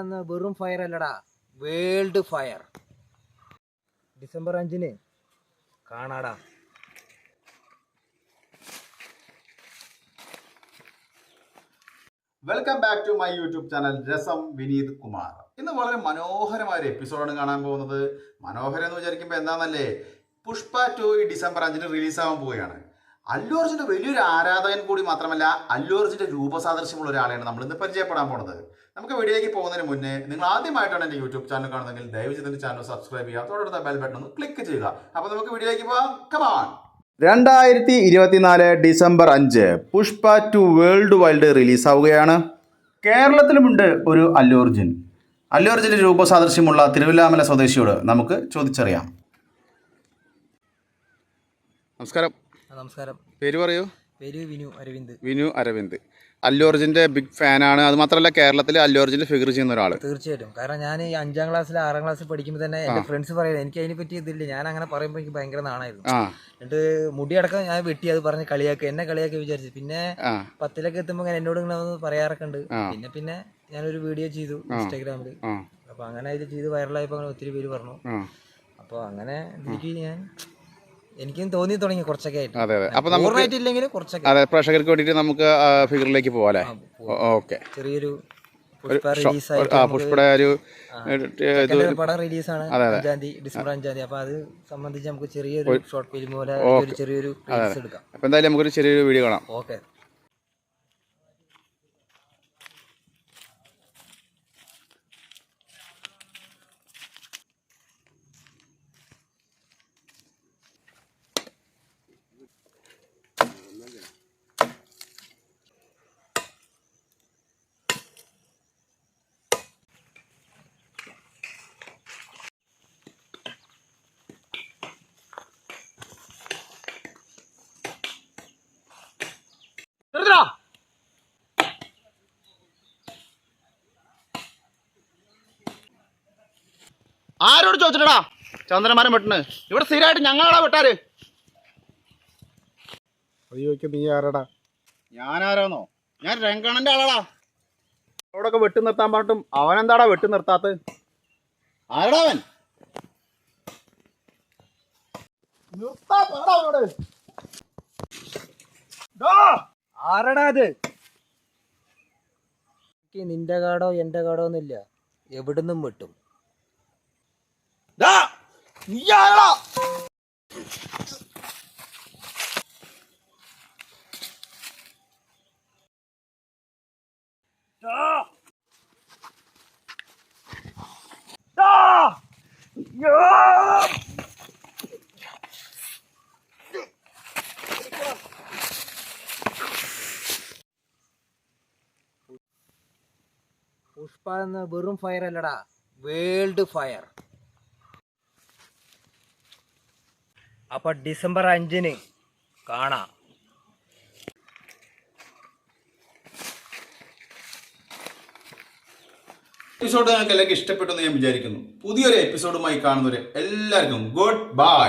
എന്ന വെറും ഫയർ അല്ലടാ. വേൾഡ് ഫയർ ഡിസംബർ അഞ്ചിന് കാണാടാ. Welcome back to my YouTube channel രസം വിനീത് കുമാർ ഇന്ന് വളരെ മനോഹരമായ ഒരു എപ്പിസോഡാണ് കാണാൻ പോകുന്നത്. മനോഹരം എന്ന് വിചാരിക്കുമ്പോൾ എന്താണെന്നല്ലേ പുഷ്പ ടു ഡിസംബർ അഞ്ചിന് റിലീസാവാൻ പോവുകയാണ്. അല്ലു അർജുന്റെ വലിയൊരു ആരാധകൻ കൂടി മാത്രമല്ല അല്ലു അർജുന്റെ രൂപസാദൃശ്യമുള്ള ഒരാളെയാണ് നമ്മൾ ഇന്ന് പരിചയപ്പെടാൻ പോണത്. നമുക്ക് വീഡിയോയിലേക്ക് പോകുന്നതിന് മുന്നേ നിങ്ങൾ ആദ്യമായിട്ടാണ് എന്റെ യൂട്യൂബ് ചാനൽ കാണുന്നതെങ്കിൽ ദയവ് ചെയ്ത് എന്റെ ചാനൽ സബ്സ്ക്രൈബ് ചെയ്യുക തൊട്ടടുത്ത ബെൽ ബട്ടൺ ഒന്ന് ക്ലിക്ക് ചെയ്യുക. അപ്പോൾ നമുക്ക് വീഡിയോയിലേക്ക് പോകാം. കമാൺ രണ്ടായിരത്തി ഇരുപത്തിനാല് ഡിസംബർ അഞ്ച് പുഷ്പ ടു വേൾഡ് വൈൽഡ് റിലീസാവുകയാണ്. കേരളത്തിലുമുണ്ട് ഒരു അല്ലു അർജുൻ. അല്ലു അർജുന്റെ രൂപസാദൃശ്യമുള്ള തിരുവല്ലാമല സ്വദേശിയോട് നമുക്ക് ചോദിച്ചറിയാം. നമസ്കാരം. നമസ്കാരം. പേര് പറയൂ. പേര് വിനു അരവിന്ദ്. വിനു അരവിന്ദ്. അല്ലു അർജുന്റെ ബിഗ് ഫാനാണ് അത് മാത്രമല്ല കേരളത്തിൽ അല്ലു അർജുന്റെ ഫിഗർ ചെയ്യുന്ന ഒരാൾ തീർച്ചയായിട്ടും. കാരണം ഞാൻ ഈ അഞ്ചാം ക്ലാസ്സിൽ ആറാം ക്ലാസ്സിൽ പഠിക്കുമ്പോൾ തന്നെ എന്റെ ഫ്രണ്ട്സ് പറയുന്നത് എനിക്ക് അതിനെ പറ്റി ഇതില്ല. ഞാൻ അങ്ങനെ പറയുമ്പോൾ എനിക്ക് ഭയങ്കര നാണായിരുന്നു. എന്നിട്ട് മുടിയടക്കം ഞാൻ വെട്ടി അത് പറഞ്ഞ് കളിയാക്കി എന്നെ കളിയാക്കി വിചാരിച്ചു. പിന്നെ പത്തിലൊക്കെ എത്തുമ്പോൾ ഇങ്ങനെ എന്നോട് ഇങ്ങനെ ഒന്ന് പറയാറൊക്കെ ഉണ്ട്. പിന്നെ പിന്നെ ഞാനൊരു വീഡിയോ ചെയ്തു ഇൻസ്റ്റാഗ്രാമിൽ അപ്പോൾ അപ്പൊ അങ്ങനെ ഇത് ചെയ്ത് വൈറലായപ്പോൾ അങ്ങനെ ഒത്തിരി പേര് പറഞ്ഞു. അപ്പോൾ അങ്ങനെ എനിക്ക് ഞാൻ എനിക്കും തോന്നി തുടങ്ങി കുറച്ചൊക്കെ ആയിട്ട്. അതെ അതെ. അപ്പോൾ നമുക്ക് കുറച്ചൊക്കെ. അതെ പ്രേക്ഷകർക്ക് വേണ്ടിയിട്ട് നമുക്ക് ഫിഗറിലേക്ക് പോവാലേ ഓക്കെ. ചെറിയൊരു പുഷ്പയുടെ ഒരു പടം റിലീസാണ് അഞ്ചാം തീയതി ഡിസംബർ അഞ്ചാം തീയതി. അപ്പൊ അത് സംബന്ധിച്ച് നമുക്ക് ചെറിയൊരു ഷോർട്ട് ഫിലിം പോലെ ചെറിയൊരു എടുക്കാം. അപ്പോൾ എന്തായാലും നമുക്കൊരു ചെറിയൊരു വീഡിയോ കാണാം. ഓക്കെ. ആരോട് ചോദിച്ചിട്ടടാ? ചന്ദ്രമാരൻ വെട്ടണ് ഇവിടെ സ്ഥിരമായിട്ട് ഞങ്ങളാടാ വെട്ടാര് അയ്യോക്ക് നീ ആരാടാ? ഞാനാരാന്നോ? ഞാൻ രംഗണന്റെ ആളാടാ. അവിടൊക്കെ വെട്ടി നിർത്താൻ പറഞ്ഞിട്ടും അവനെന്താടാ വെട്ടി നിർത്താത്ത ആരടാ അവൻ? നിർത്താ പറടാ അവനോട്. ഡാ. ആരടാ അത്? നിന്റെ കാടോ എന്റെ കാടോ ഒന്നുമില്ല. എവിടുന്നും വെട്ടും. നീ ആരടാ പുഷ്പ എന്ന് വെറും ഫയർ അല്ലടാ. വേൾഡ് ഫയർ അപ്പൊ ഡിസംബർ അഞ്ചിന് കാണാം. എപ്പിസോഡ് നിങ്ങൾക്ക് എല്ലാവർക്കും ഇഷ്ടപ്പെട്ടു എന്ന് ഞാൻ വിചാരിക്കുന്നു. പുതിയൊരു എപ്പിസോഡുമായി കാണുന്നവരെ എല്ലാവർക്കും ഗുഡ് ബൈ